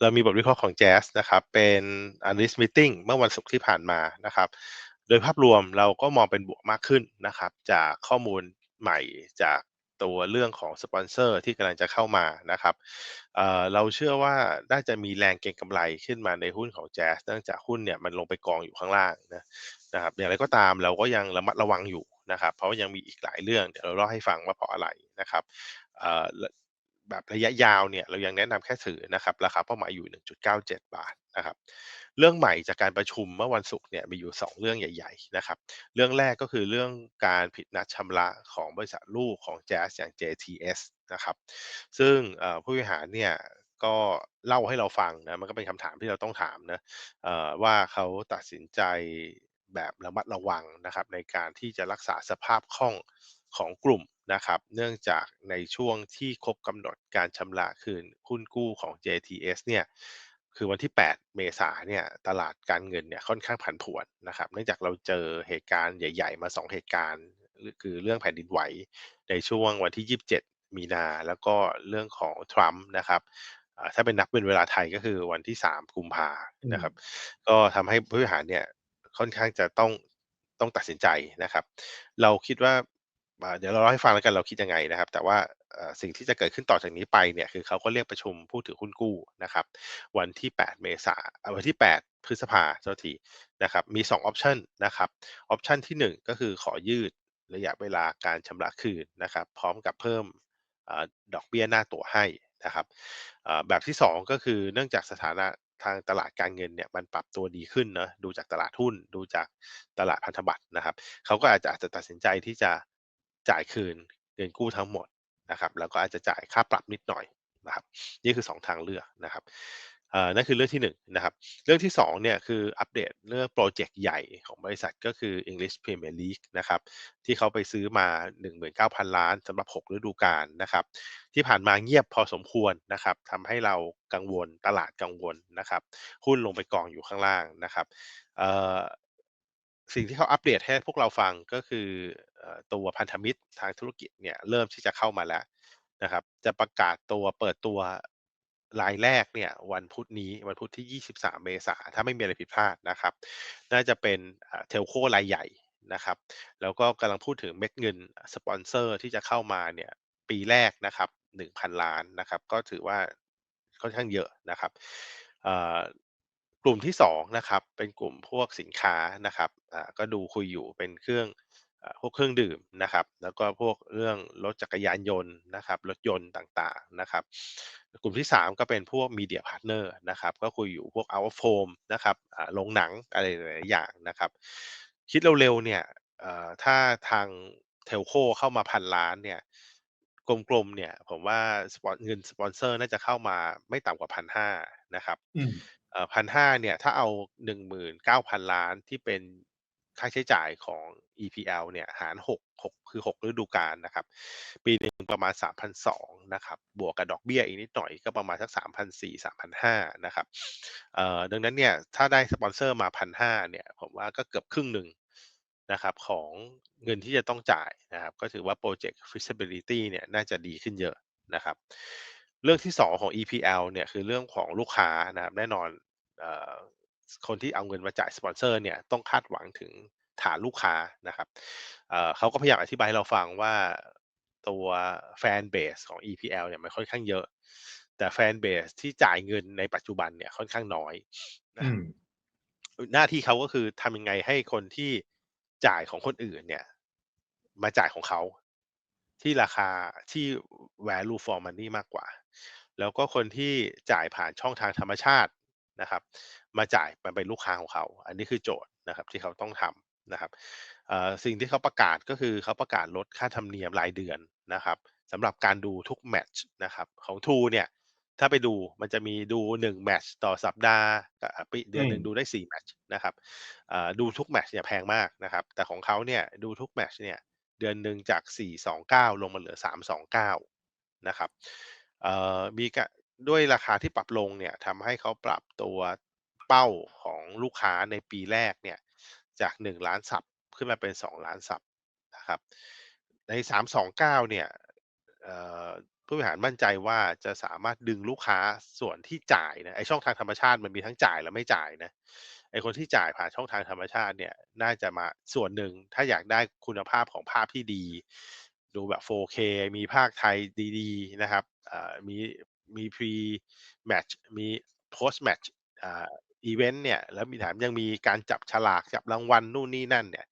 เรามีบทวิเคราะห์ของ Jazz นะครับเป็น analyst meeting เมื่อวันศุกร์ที่ผ่านมานะครับ โดยภาพรวมเราก็มองเป็นบวกมากขึ้นนะครับ จากข้อมูลใหม่จากตัวเรื่องของสปอนเซอร์ที่กำลังจะเข้ามานะครับเเราเชื่อว่าน่าจะมีแรงเก็งกำไรขึ้นมาในหุ้นของ Jazz เนื่องจากหุ้นเนี่ยมันลงไปกองอยู่ข้างล่างนะนะครับ อย่างไรก็ตามเราก็ยังระมัดระวังอยู่นะครับ เพราะว่ายังมีอีกหลายเรื่องเดี๋ยวเราเล่าให้ฟังว่าเพราะอะไรนะครับ แบบระยะยาวเนี่ยเรายังแนะนำแค่ถือนะครับราคาเป้าหมายอยู่ 1.97 บาทนะครับเรื่องใหม่จากการประชุมเมื่อวันศุกร์เนี่ยมีอยู่ 2 เรื่องใหญ่ๆนะครับเรื่องแรกก็คือเรื่องการผิดนัดชำระของบริษัทลูกของ Jazz อย่าง JTS นะครับซึ่งผู้บริหารเนี่ยก็เล่าให้เราฟังนะมันก็เป็นคำถามที่เราต้องถามนะว่าเขาตัดสินใจแบบระมัดระวังนะครับในการที่จะรักษาสภาพคล่อง ของกลุ่มนะครับ เนื่องจากในช่วงที่ครบกำหนดการชำระคืนหุ้นกู้ของ JTS เนี่ยคือวันที่ 8 เมษาเนี่ยตลาดการเงินเนี่ยค่อนข้างผันผวนนะครับ เนื่องจากเราเจอเหตุการณ์ใหญ่ ๆ มา 2 เหตุการณ์ คือเรื่องแผ่นดินไหว ในช่วงวันที่ 27 มีนาแล้วก็เรื่องของทรัมป์นะครับถ้าเป็นนับเป็นเวลาไทยก็คือวันที่ 3 กุมภานะครับ ก็ทำให้ผู้บริหารเนี่ยค่อนข้างจะต้องต้องตัดสินใจนะครับ เราคิดว่า เดี๋ยวเราเล่าให้ฟังแล้วกันเราคิดยังไงนะครับ แต่ว่าสิ่งที่จะเกิดขึ้นต่อจากนี้ไปเนี่ยคือเขาก็เรียกประชุมผู้ถือหุ้นกู้นะครับ วันที่ 8 เมษาวันที่ 8 พฤษภาเจ้าทีนะครับ มี 2 ออปชันนะครับออปชันที่ 1 ก็คือขอยืดระยะเวลาการชำระคืนนะครับ พร้อมกับเพิ่มดอกเบี้ยหน้าตั๋วให้นะครับแบบที่ 2 ก็คือเนื่องจากสถานะทางตลาดการเงินเนี่ยมันปรับตัวดีขึ้นนะดูจากตลาดหุ้น ดูจากตลาดพันธบัตรนะครับเขาก็อาจจะอาจจะตัดสินใจที่จะ จ่ายคืนเงินกู้ทั้งหมดนะครับแล้วก็อาจจะจ่ายค่าปรับนิดหน่อยนะครับนี่คือ 2 ทางเลือกนะครับนั่นคือเรื่องที่1นนะครับเรื่องที่2เนี่ยคืออัปเดตเรื่องโปรเจกต์ใหญ่ของบริษัทก็คือ English Premier League นะครับที่เขาไปซื้อมา 19,000 ล้านสำหรับ 6 ฤดูกาลนะครับที่ผ่านมาเงียบพอสมควรนะครับทำให้เรากังวลตลาดกังวลนะครับหุ้นลงไปกองอยู่ข้างล่างนะครับ สิ่งที่เขาอัปเดตให้พวกเราฟังก็คือตัวพันธมิตรทางธุรกิจเนี่ยเริ่มที่จะเข้ามาแล้วนะครับ จะประกาศตัวเปิดตัวรายแรกเนี่ยวันพุธนี้วันพุธที่ 23 เมษาถ้าไม่มีอะไรผิดพลาดนะครับ น่าจะเป็นเทลโครายใหญ่นะครับ แล้วก็กำลังพูดถึงเม็ดเงินสปอนเซอร์ที่จะเข้ามาเนี่ยปีแรกนะครับ 1,000 ล้านนะครับ ก็ถือว่าค่อนข้างเยอะนะครับ กลุ่มที่2นะครับเป็นกลุ่มพวกสินค้านะครับก็ดูคุยอยู่เป็นเครื่องพวกเครื่องดื่มนะครับ แล้วก็พวกเรื่องรถจักรยานยนต์นะครับ รถยนต์ต่างๆนะครับ กลุ่มที่ 3 ก็เป็นพวกมีเดียพาร์ทเนอร์นะครับ ก็คุยอยู่พวกเอาโฟมนะครับโรงหนังอะไรหลายอย่างนะครับ คิดเร็วๆเนี่ยถ้าทางเทลโคเข้ามาพันล้านเนี่ยกลมๆเนี่ยผมว่าเงินสปอนเซอร์น่าจะเข้ามาไม่ต่ำกว่าพันห้านะครับ พันห้าเนี่ย ถ้าเอาหนึ่งหมื่นเก้าพันล้านที่เป็นค่าใช้จ่ายของ EPL เนี่ย หาร6 6คือ6ฤดูกาลนะครับ ปีหนึ่งประมาณ3,200นสองนะครับ บวกกับดอกเบี้ยอีกนิดหน่อยก็ประมาณสัก3,400 3,500นห้านะครับเอ่อดังนั้นเนี่ย ถ้าได้สปอนเซอร์มา1,500เนี่ย ผมว่าก็เกือบครึ่งหนึ่งนะครับของเงินที่จะต้องจ่ายนะครับ ก็ถือว่าโปรเจกต์ feasibility เนี่ย น่าจะดีขึ้นเยอะนะครับ เรื่องที่ 2 ของ EPL เนี่ยคือเรื่องของลูกค้านะครับแน่นอนคนที่เอาเงินมาจ่ายสปอนเซอร์เนี่ยต้องคาดหวังถึงฐานลูกค้านะครับเขาก็พยายามอธิบายให้เราฟังว่าตัวแฟนเบสของ EPL เนี่ยมันค่อนข้างเยอะ แต่แฟนเบสที่จ่ายเงินในปัจจุบันเนี่ยค่อนข้างน้อยนะหน้าที่เขาก็คือทำยังไงให้คนที่จ่ายของคนอื่นเนี่ย มาจ่ายของเขาที่ราคาที่ value for money มากกว่า แล้วก็คนที่จ่ายผ่านช่องทางธรรมชาตินะครับ มาจ่ายมันเป็นลูกค้าของเขา อันนี้คือโจทย์นะครับที่เขาต้องทำนะครับสิ่งที่เขาประกาศก็คือเขาประกาศลดค่าธรรมเนียมรายเดือนนะครับสำหรับการดูทุกแมตช์นะครับของทูเนี่ยถ้าไปดูมันจะมีดู1แมตช์ต่อสัปดาห์ปีเดือนหนึ่งดูได้4แมตช์นะครับดูทุกแมตช์เนี่ยแพงมากนะครับ แต่ของเขาเนี่ยดูทุกแมตช์เนี่ยเดือนหนึ่งจาก 429 ลงมาเหลือ 329 นะครับ มีด้วยราคาที่ปรับลงเนี่ยทำให้เขาปรับตัวเป้าของลูกค้าในปีแรกเนี่ยจาก 1 ล้านสับขึ้นมาเป็น 2 ล้านสับนะครับใน 329 เนี่ยผู้บริหารมั่นใจว่าจะสามารถดึงลูกค้าส่วนที่จ่ายนะไอ้ช่องทางธรรมชาติมันมีทั้งจ่ายและไม่จ่ายนะไอ้คนที่จ่ายผ่านช่องทางธรรมชาติเนี่ยน่าจะมาส่วนหนึ่งถ้าอยากได้คุณภาพของภาพที่ดี ดูแบบ 4K มีภาคไทยดี ๆ นะครับ มีมี pre match มี post match อ่าอีเวนต์เนี่ยแล้วมีแถมยังมีการจับฉลากจับรางวัลนู่นนี่นั่นเนี่ย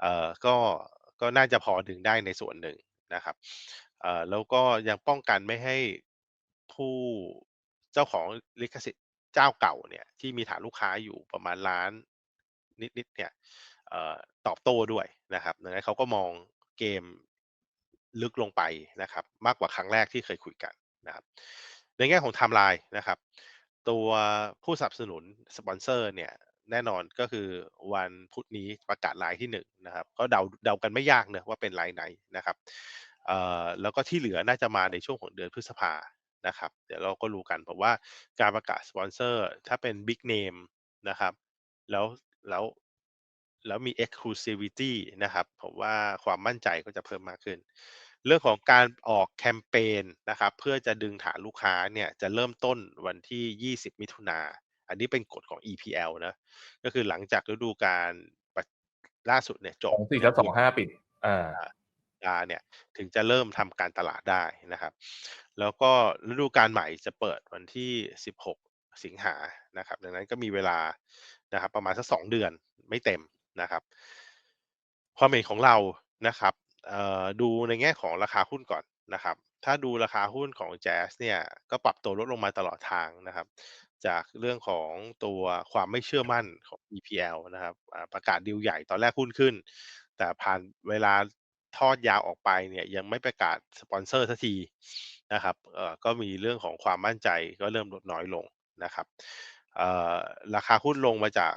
เอ่อก็ก็น่าจะพอดึงได้ในส่วนหนึ่งนะครับเอ่อแล้วก็ยังป้องกันไม่ให้ผู้เจ้าของลิขสิทธิ์เจ้าเก่าเนี่ยที่มีฐานลูกค้าอยู่ประมาณล้านนิดๆเนี่ยเออตอบโต้ด้วยนะครับดังนั้นเขาก็มองเกม ลึกลงไปนะครับ มากกว่าครั้งแรกที่เคยคุยกันนะครับ ในแง่ของไทม์ไลน์นะครับ ตัวผู้สนับสนุนสปอนเซอร์เนี่ยแน่นอนก็คือวันพุธนี้ประกาศรายที่1นงนะครับ ก็เดาเดากันไม่ยากเนะว่าเป็นรายไหนนะครับแล้วก็ที่เหลือน่าจะมาในช่วงของเดือนพฤษภานะครับ เดี๋ยวเราก็รู้กันผมว่าการประกาศสปอนเซอร์ถ้าเป็นบิ๊กเนมนะครับ แล้วแล้วแล้วมี exclusivity นะครับผมว่าความมั่นใจก็จะเพิ่มมากขึ้น เรื่องของการออกแคมเปญนะครับ เพื่อจะดึงฐานลูกค้าเนี่ยจะเริ่มต้นวันที่ 20 มิถุนาอันนี้เป็นกฎของ EPL นะ ก็คือหลังจากฤดูกาลปัจล่าสุดเนี่ยจสบองสี่กับสองห้าปิดอ่าดาเนี่ยถึงจะเริ่มทำการตลาดได้นะครับ แล้วก็ฤดูกาลใหม่จะเปิดวันที่ 16 สิงหานะครับ ดังนั้นก็มีเวลานะครับ ประมาณสักสองเดือนไม่เต็มนะครับ ความเห็นของเรานะครับเอ่อ ดูในแง่ของราคาหุ้นก่อนนะครับ ถ้าดูราคาหุ้นของ Jazz เนี่ยก็ปรับตัวลดลงมาตลอดทางนะครับ จากเรื่องของตัวความไม่เชื่อมั่นของ EPL นะครับประกาศดีลใหญ่ตอนแรกหุ้นขึ้น แต่ผ่านเวลาทอดยาวออกไปเนี่ยยังไม่ประกาศสปอนเซอร์สักทีนะครับก็มีเรื่องของความมั่นใจก็เริ่มลดน้อยลงนะครับราคาหุ้นลงมาจาก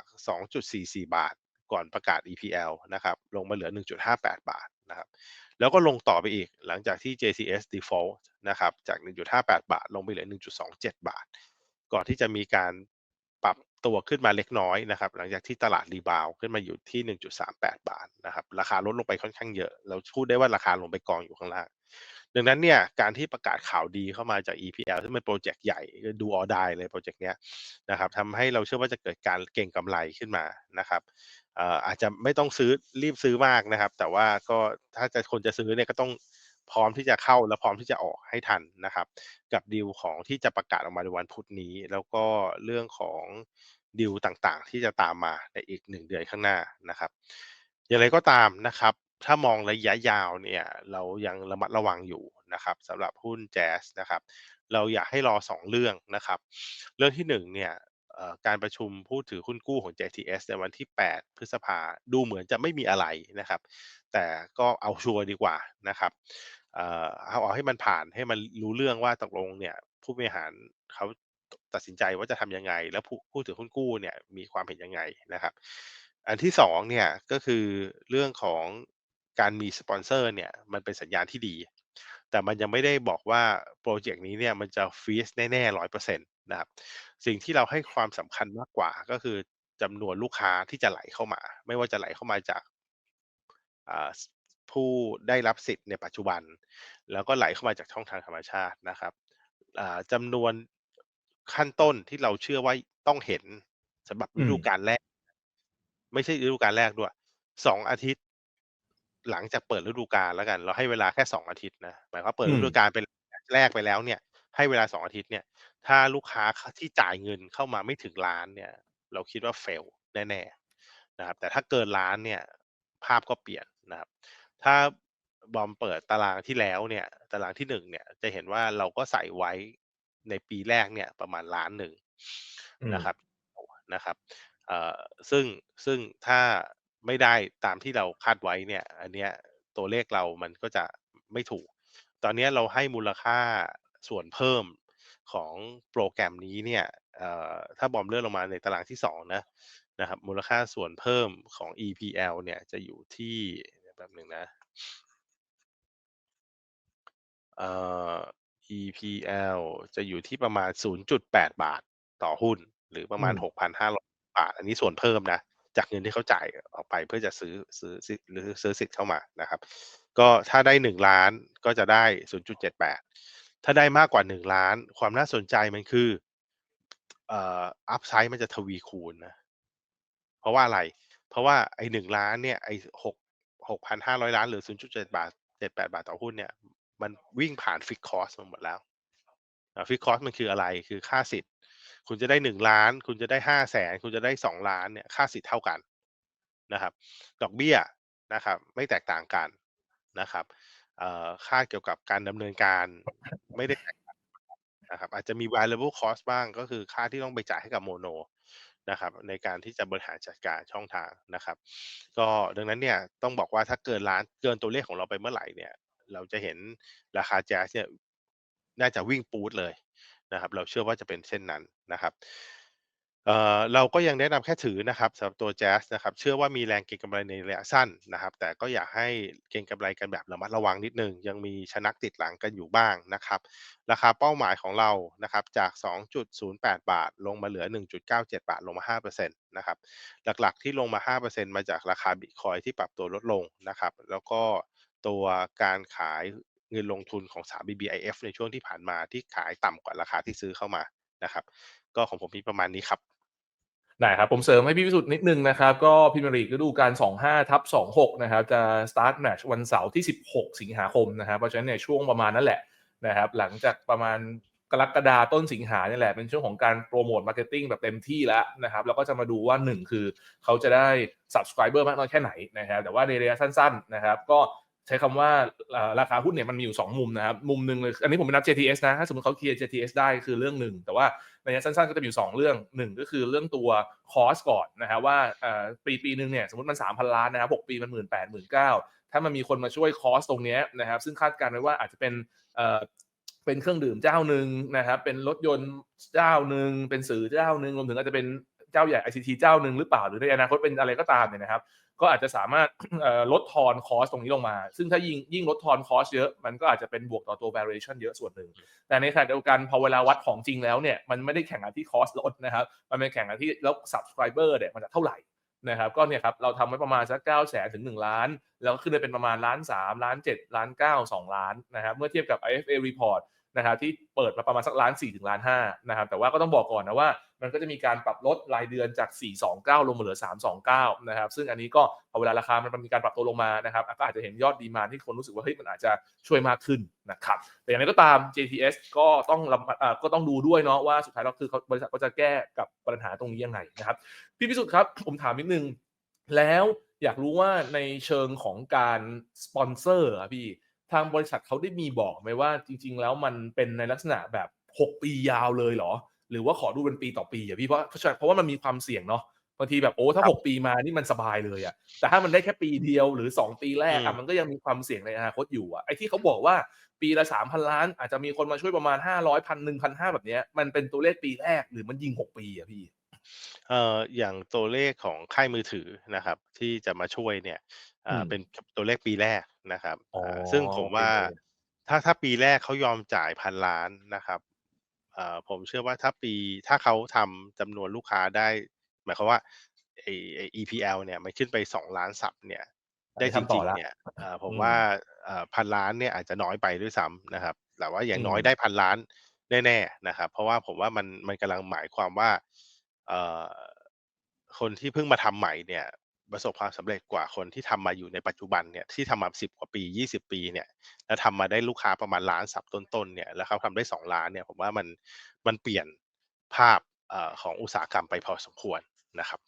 2.44 บาทก่อนประกาศ EPL นะครับ ลงมาเหลือ 1.58 บาท นะครับ แล้วก็ลงต่อไปอีกหลังจากที่ JCS default นะครับ จาก 1.58 บาท ลงไปเหลือ 1.27 บาท ก่อนที่จะมีการปรับตัวขึ้นมาเล็กน้อยนะครับ หลังจากที่ตลาดรีบาวขึ้นมาอยู่ที่ 1.38 บาทนะครับ ราคาลดลงไปค่อนข้างเยอะ เราพูดได้ว่าราคาลงไปกองอยู่ข้างล่าง ดังนั้นเนี่ยการที่ประกาศข่าวดีเข้ามาจาก EPL ซึ่งเป็นโปรเจกต์ใหญ่ดูออดายเลยโปรเจกต์เนี้ยนะครับทำให้เราเชื่อว่าจะเกิดการเก่งกำไรขึ้นมานะครับเอ่ออาจจะไม่ต้องซื้อรีบซื้อมากนะครับ แต่ว่าก็ถ้าจะคนจะซื้อเนี่ยก็ต้องพร้อมที่จะเข้าและพร้อมที่จะออกให้ทันนะครับ กับดีลของที่จะประกาศออกมาในวันพุธนี้ แล้วก็เรื่องของดีลต่างๆ ที่จะตามมาในอีกหนึ่งเดือนข้างหน้านะครับอย่างไรก็ตามนะครับ ถ้ามองระยะยาวเนี่ยเรายังระมัดระวังอยู่นะครับสำหรับหุ้นแจ๊สนะครับเราอยากให้รอ 2 เรื่องนะครับ เรื่องที่ 1 เนี่ยเอ่อการประชุมผู้ถือหุ้นกู้ของ JTS ในวันที่ 8 พฤษภาดูเหมือนจะไม่มีอะไรนะครับ แต่ก็เอาชัวร์ดีกว่านะครับเอาเอาให้มันผ่านให้มันรู้เรื่องว่าตกลงเนี่ยผู้บริหารเขาตัดสินใจว่าจะทำยังไง แล้วผู้ผู้ถือหุ้นกู้เนี่ยมีความเห็นยังไงนะครับ อันที่สองเนี่ยก็คือเรื่องของ การมีสปอนเซอร์เนี่ยมันเป็นสัญญาณที่ดี แต่มันยังไม่ได้บอกว่าโปรเจกต์นี้เนี่ยมันจะฟีสแน่ๆร้อยเปอร์เซ็นต์นะครับสิ่งที่เราให้ความสำคัญมากกว่าก็คือจำนวนลูกค้าที่จะไหลเข้ามา ไม่ว่าจะไหลเข้ามาจากอ่าผู้ได้รับสิทธิ์ในปัจจุบัน แล้วก็ไหลเข้ามาจากช่องทางธรรมชาตินะครับอ่าจำนวนขั้นต้นที่เราเชื่อว่าต้องเห็นสำหรับฤดูกาลแรก ไม่ใช่ฤดูกาลแรกด้วยสองอาทิตย์ หลังจากเปิดฤดูกาลแล้วกัน เราให้เวลาแค่สองอาทิตย์นะหมายความว่าเปิดอืมฤดูกาลเป็นแรกไปแล้วเนี่ย ให้เวลาสองอาทิตย์เนี่ย ถ้าลูกค้าที่จ่ายเงินเข้ามาไม่ถึงล้านเนี่ย เราคิดว่าเฟลแน่ๆนะครับ แต่ถ้าเกินล้านเนี่ย ภาพก็เปลี่ยนนะครับ ถ้าบอมเปิดตารางที่แล้วเนี่ย ตารางที่หนึ่งเนี่ยจะเห็นว่าเราก็ใส่ไว้ในปีแรกเนี่ย ประมาณล้านหนึ่งอืมนะครับนะครับ เอ่อซึ่งซึ่งถ้า ไม่ได้ตามที่เราคาดไว้เนี่ย อันเนี้ยตัวเลขเรามันก็จะไม่ถูก ตอนเนี้ยเราให้มูลค่าส่วนเพิ่มของโปรแกรมนี้เนี่ยเอ่อถ้าบอมเลื่อนลงมาในตารางที่สองนะนะครับ มูลค่าส่วนเพิ่มของ EPL เนี่ยจะอยู่ที่เดี๋ยวแป๊บหนึ่งนะเอ่อ EPL จะอยู่ที่ประมาณ 0.8 บาทต่อหุ้น หรือประมาณอืม6,500 บาท อันนี้ส่วนเพิ่มนะ จากเงินที่เขาจ่ายออกไปเพื่อจะซื้อซื้อหรือซื้อสิทธิ์เข้ามานะครับ ก็ถ้าได้1ล้านก็จะได้0.78ถ้าได้มากกว่า1ล้าน ความน่าสนใจมันคือเอ่ออัปไซด์มันจะทวีคูณนะเพราะว่าอะไร เพราะว่าไอ้1ล้านเนี่ยไอ้หก6,500ล้านหรือ0.7บาท78บาทต่อหุ้นเนี่ยมันวิ่งผ่าน Fixed Cost มาหมดแล้วอ่า Fixed Cost มันคืออะไรคือค่าสิทธิ์ คุณจะได้1ล้าน คุณจะได้500,000คุณจะได้2ล้านเนี่ยค่าสิทธิ์เท่ากันนะครับ ดอกเบี้ยนะครับ ไม่แตกต่างกันนะครับค่าเกี่ยวกับการดำเนินการไม่ได้แตกต่างนะครับ อาจจะมี Variable Cost บ้างก็คือค่าที่ต้องไปจ่ายให้กับ Mono นะครับในการที่จะบริหารจัดการช่องทางนะครับ ก็ดังนั้นเนี่ยต้องบอกว่าถ้าเกินล้านเกินตัวเลขของเราไปเมื่อไหร่เนี่ย เราจะเห็นราคาแจ๊สเนี่ยน่าจะวิ่งปูดเลย นะครับ เราเชื่อว่าจะเป็นเช่นนั้นนะครับเอ่อเราก็ยังแนะนำแค่ถือนะครับสำหรับตัวแจ๊สนะครับ เชื่อว่ามีแรงเก็งกำไรในระยะสั้นนะครับ แต่ก็อยากให้เก็งกำไรกันแบบระมัดระวังนิดหนึ่งยังมีชนักติดหลังกันอยู่บ้างนะครับ ราคาเป้าหมายของเรานะครับจาก 2.08 บาท ลงมาเหลือ 1.97 บาทลงมา 5%นะครับ หลักๆที่ลงมา 5%มาจากราคาบิตคอยที่ปรับตัวลดลงนะครับ แล้วก็ตัวการขาย เงินลงทุนของสถาบัน BIF ในช่วงที่ผ่านมาที่ขายต่ำกว่าราคาที่ซื้อเข้ามานะครับ ก็ของผมมีประมาณนี้ครับได้ครับ ผมเสริมให้พี่วิสุทธิ์นิดนึงนะครับ ก็พรีเมียร์ลีกฤดูกาล25 ทับ 26 นะครับ จะ start match วันเสาร์ที่ 16 สิงหาคมนะครับ เพราะฉะนั้นเนี่ยช่วงประมาณนั้นแหละนะครับ หลังจากประมาณกรกฎาต้นสิงหาเนี่ยแหละเป็นช่วงของการโปรโมทมาร์เก็ตติ้งแบบเต็มที่แล้วนะครับแล้วก็จะมาดูว่า 1 คือเขาจะได้ subscriber มากน้อยแค่ไหนนะครับแต่ว่าในระยะสั้นๆนะครับก็ ช้คำว่าราคาหุ้นเนี่ยมันมีอยู่ 2 มุมนะครับ มุมหนึ่งเลยอันนี้ผมไม่นับ JTS นะ ถ้าสมมติเขาเคลียร์ JTS ได้คือเรื่องหนึ่ง แต่ว่าในระยะสั้นๆ ก็จะมีอยู่ 2 เรื่อง1ก็คือเรื่องตัวคอสก่อนนะครับว่าปีปีหนึ่งเนี่ยสมมติมัน 3,000 ล้านนะครับ6ปีมัน1 8 0 0 0 0 9ถ้ามันมีคนมาช่วยคอสตรงนี้นะครับซึ่งคาดการณ์ไว้ว่าอาจจะเป็นเป็นเครื่องดื่มเจ้าหนึ่งนะครับเป็นรถยนต์เจ้าหนึ่งเป็นสื่อเจ้าหนึ่งรวมถึงอาจจะเป็น เจ้าใหญ่ ICT เจ้าหนึ่งหรือเปล่า หรือในอนาคตเป็นอะไรก็ตามเนี่ยนะครับ ก็อาจจะสามารถลดทอนคอสตรงนี้ลงมา ซึ่งถ้ายิ่งยิ่งลดทอนคอสเยอะ มันก็อาจจะเป็นบวกต่อตัว valuation เยอะส่วนหนึ่ง แต่ในขณะเดียวกันพอเวลาวัดของจริงแล้วเนี่ย มันไม่ได้แข่งกันที่คอสลดนะครับ มันเป็นแข่งกันที่แล้ว subscriber เนี่ยมันจะเท่าไหร่นะครับ ก็เนี่ยครับ เราทำไว้ประมาณสัก9 0 0แสนถึง1ล้าน แล้วขึ้นไปเป็นประมาณล้าน3ล้าน7ล้าน9 2 ล้านนะครับ เมื่อเทียบกับ IFA report นะครับที่เปิดมาประมาณสักล้าน4ถึงล้าน5นะครับแต่ว่าก็ต้องบอกก่อนนะว่า มันก็จะมีการปรับลดรายเดือนจาก 429 ลงมาเหลือ 329 นะครับซึ่งอันนี้ก็พอเวลาราคามันมีการปรับตัวลงมานะครับก็อาจจะเห็นยอดดีมาที่คนรู้สึกว่าเฮ้ยมันอาจจะช่วยมากขึ้นนะครับแต่อย่างไรก็ตาม JTS ก็ต้องก็ต้องดูด้วยเนาะว่าสุดท้ายแล้วคือบริษัทก็จะแก้กับปัญหาตรงนี้ยังไงนะครับพี่พิสุทธิ์ครับผมถามนิดนึงแล้วอยากรู้ว่าในเชิงของการสปอนเซอร์อะพี่ ทางบริษัทเขาได้มีบอกไหมว่าจริง ๆ แล้วมันเป็นในลักษณะแบบ 6 ปียาวเลยเหรอ หรือว่าขอดูเป็นปีต่อปีอะพี่เพราะเพราะว่ามันมีความเสี่ยงเนาะบางทีแบบโอ้ถ้า 6 ปีมานี่มันสบายเลยอะแต่ถ้ามันได้แค่ปีเดียวหรือ 2 ปีแรกอะมันก็ยังมีความเสี่ยงในอนาคตอยู่อะไอ้ที่เขาบอกว่า ปีละ3,000ล้าน อาจจะมีคนมาช่วยประมาณ500พันหนึ่งพันห้าแบบเนี้ยมันเป็นตัวเลขปีแรกหรือมันยิง6ปีอะพี่เอ่ออย่างตัวเลขของค่ายมือถือนะครับ ที่จะมาช่วยเนี่ยอ่าเป็นตัวเลขปีแรกนะครับอ่าซึ่งผมว่าถ้าถ้าปีแรกเขายอมจ่ายพันล้านนะครับอ่าผมเชื่อว่าถ้าปีถ้าเขาทำจำนวนลูกค้าได้ หมายความว่าไอ้ EPL เนี่ยมันขึ้นไปสองล้านสับเนี่ยได้จริงๆเนี่ยอ่าผมว่าอ่า พันล้านเนี่ยอาจจะน้อยไปด้วยซ้ำนะครับ แต่ว่าอย่างน้อยได้พันล้านแน่ๆนะครับ เพราะว่าผมว่ามันมันกำลังหมายความว่าเอ่อคนที่เพิ่งมาทำใหม่เนี่ยประสบความสำเร็จกว่าคนที่ทำมาอยู่ในปัจจุบันเนี่ยที่ทำมาสิบกว่าปียี่สิบปีเนี่ยแล้วทำมาได้ลูกค้าประมาณล้านสับต้นๆเนี่ยแล้วเขาทำได้สองล้านเนี่ยผมว่ามันมันเปลี่ยนภาพเอ่อของอุตสาหกรรมไปพอสมควรนะครับ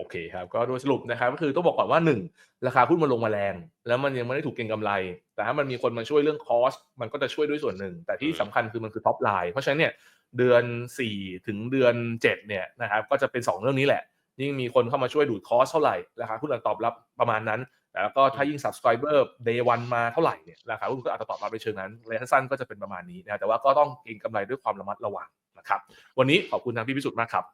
โอเคครับก็โดยสรุปนะครับก็คือต้องบอกก่อนว่า 1 ราคาหุ้นมันลงมาแรง แล้วมันยังไม่ได้ถูกเก็งกำไร แต่ถ้ามันมีคนมาช่วยเรื่องคอสมันก็จะช่วยด้วยส่วนหนึ่ง แต่ที่สำคัญคือมันคือท็อปไลน์เพราะฉะนั้นเนี่ยเดือน 4 ถึงเดือน 7เนี่ยนะครับก็จะเป็น 2 เรื่องนี้แหละ ยิ่งมีคนเข้ามาช่วยดูดคอสเท่าไหร่ราคาหุ้นอาจตอบรับประมาณนั้น แล้วก็ถ้ายิ่ง subscriber day one มาเท่าไหร่เนี่ยราคาหุ้นก็อาจจะตอบรับในเชิงนั้นระยะสั้นก็จะเป็นประมาณนี้นะแต่ว่าก็ต้องเก็งกำไรด้วยความระมัดระวังนะครับวันนี้ขอบคุณทางพี่พิสุทธิ์มากครับ